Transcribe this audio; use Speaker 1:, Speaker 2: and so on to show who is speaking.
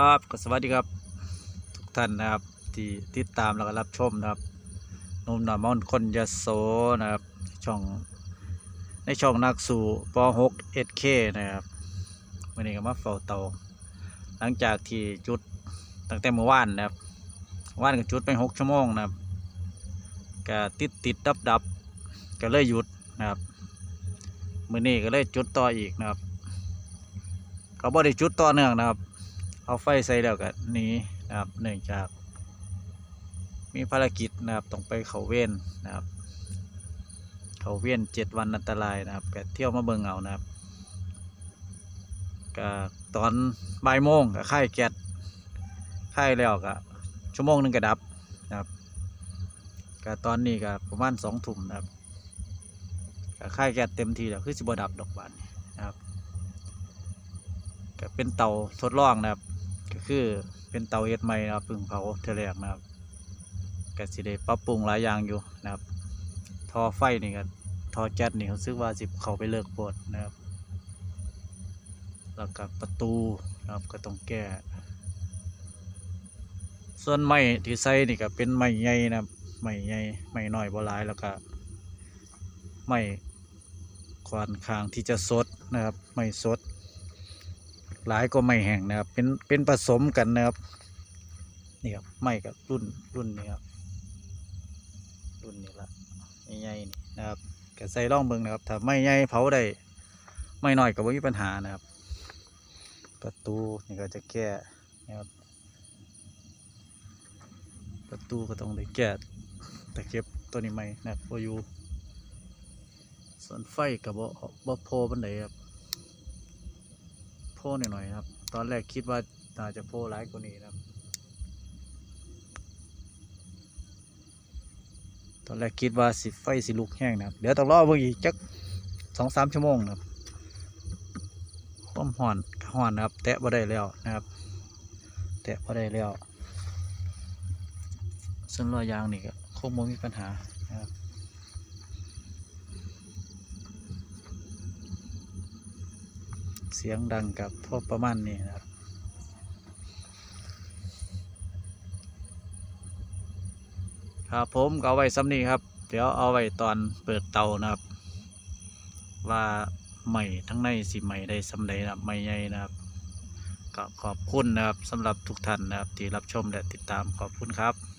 Speaker 1: ครับก็สวัสดีครับทุกท่านนะครับที่ติดตามแล้วก็รับชมนะครับนุ่มหนามอนคนยโสนะครับช่องในช่องนักสู่ป .6 SK นะครับวันนี้ก็มาเฝ้าเตาหลังจากที่จุดตั้งแต่เมื่อวานนะครับเมื่อวานก็จุดไปหกชั่วโมงนะครับก็ติดติดดับดับก็เลยหยุดนะครับมือนี้ก็เลยจุดต่ออีกนะครับ ก็บ่ได้จุดต่อเนื่องนะครับ เอาไฟใส่แล้วก็หนีนะครับเนื่องจาก มีภารกิจนะครับต้องไปเขาเว้นนะครับเขาเว้นเจ็ดวันอันตรายนะครับก็เที่ยวมาเบิ่งเอานะครับก็ตอนบ่ายโมงก็ค่ายแก๊สค่ายแล้วก็ชั่วโมงหนึงก็ดับนะครับก็ตอนนี้ก็ประมาณสองทุ่มนะครับก็ค่ายแก๊สเต็มทีแล้วคือสิบดับดอกบานนะครับก็เป็นเตาทดลองนะครับ คือเป็นเตาเฮ็ดใหม่นะครับพึ่งเผาเทอแรกนะครับก็สิได้ปรับปรุงหลายอย่างอยู่นะครับท่อไฟนี่ก็ท่อแก๊สนี่เขาซื้อว่าสิบเขาไปเลิกโปดนะครับแล้วก็ประตูนะครับก็ต้องแก้ ส่วนไม้ที่ใส่นี่ก็เป็นไม้ใหญ่นะครับไม้ใหญ่ไม้น้อยบ่หลายแล้วก็ไม้ควานคางที่จะสดนะครับไม้สด หลายก็ไม่แห้งนะครับ เป็นเป็นผสมกันนะครับนี่ครับไม่กับรุ่นรุ่นนี้ครับรุ่นนี้ละใหญ่ๆนี่นะครับก็ใส่ร่องเบิงนะครับถ้าไม่ใหญ่เผาได้ไม่น้อยก็ไม่มีปัญหานะครับ ประตูนี่ก็จะแก้นะครับประตูก็ต้องได้แก้แต่เก็บตัวนี้ไม่นะครับพออยู่ส่วนไฟกับบ่บ่โพบันไดครับ พหน่อยๆครับ ตอนแรกคิดว่าน่าจะโพร้ายกว่านี้นะครับ ตอนแรกคิดว่าสิไฟสิลุกแห้งนะครับเดี๋ยวต้องรอเพิ่งอีกจักสองสามชั่วโมงนะครับความห่อนห่อนนะครับ แตะบ่ได้แล้วนะครับ แตะบ่ได้แล้วส่วนรอยยางนี่ก็คงไม่มีปัญหานะครับ เสียงดังกับพวกประมาณนี้นะครับครับผมก็เอาไว้ซ้ำนี้ครับ เดี๋ยวเอาไว้ตอนเปิดเตานะครับ ว่าใหม่ทั้งในสิใหม่ได้สำใดนะครับใหม่ใหญ่นะครับก็ขอบคุณนะครับสำหรับทุกท่านนะครับที่รับชมและติดตามขอบคุณครับ